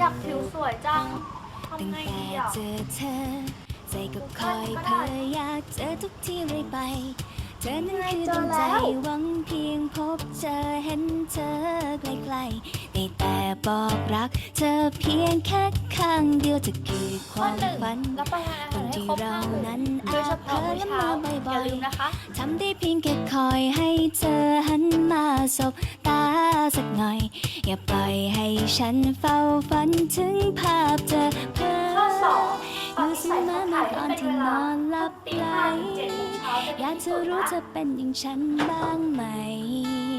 จังตั้งทำไงแต่ดีอะเจอเธอใจก็คอยเธออยากเจอทุกที่เลยไป เธอนั้นคือดวงใจหวังเพียงพบเจอเห็นเธอใกล้ๆได้แต่ บอกรัก เธอเพียงแค่ข้างเดียวจะคือคข้อวามหนึ่งฝันรับประทานอาหารให้ครบห้าหมู่นั้นโดยเฉพาะมื้อเช้าอาจเผลอละเมอบ่ออยๆย่าลืมนะคะทำได้เพียงแค่คอยให้เธอหันมาสบตาสักหน่อย อย่าปล่อยให้ฉันเฝ้าฝันถึงภาพเธอเพ้อ ข้อสองอตอนยู่ที่เสใส่มชุอดเมื่ไทอยตอนเป็นที่เวนลาอนหลับตีไหลห้าถึงเจ็ดโมงเช้าจะอยากจะรู้จะเป็นอย่างฉันบ้างไหมอยากจะรู้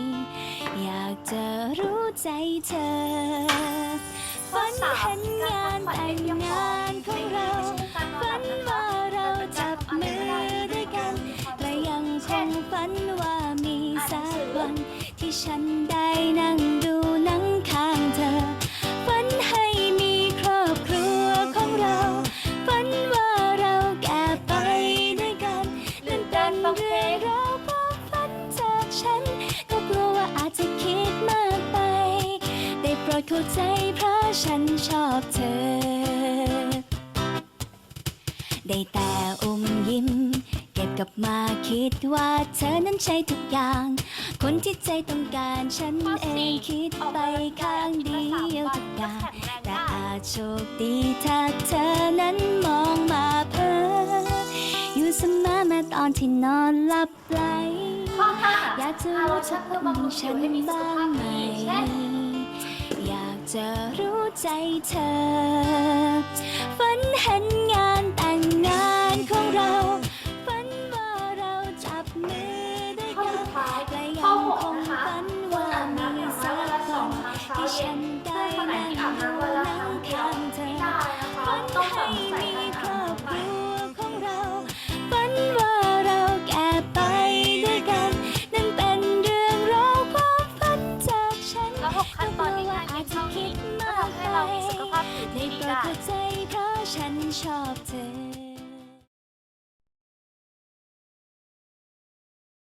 ใจเธอฝันเห็นงานแต่งงานของเราฝันว่าเราจับมือด้วยกันและยังคงฝันว่ามีสักวันที่ฉันได้น รดเข้าใจเพราะฉันชอบเธอ ได้แต่อมยิ้ม เก็บกลับมาคิดว่าเธอนั้นใช่ทุกอย่าง คนที่ใจต้องการฉันเองคิดไปข้างเดียวทุกอย่างแต่อาจโชคดีถ้าเธอนั้นมองมาเพ้ออยู่เสมอแม้ตอนที่นอนหลับไหลข้อห้าอยากจะรู้ชักเพื่องฉันบ้างไหม อยากจะรู้ใจเธอ ฝันเห็นงานแต่งงานของเรา ฝันว่าเราจับมือด้วยข้อกัสุนดท้ายและข้อยังหกคงนะคะฝันควรว่าอาบมีน้ำอย่างน้สัอยกวันละสวัองนครั้งเช้าที่เย็ฉันนได้ ให้เรามีสุขภาพในที่ดีโปรดเข้าใจเพราะฉันชอบเธอ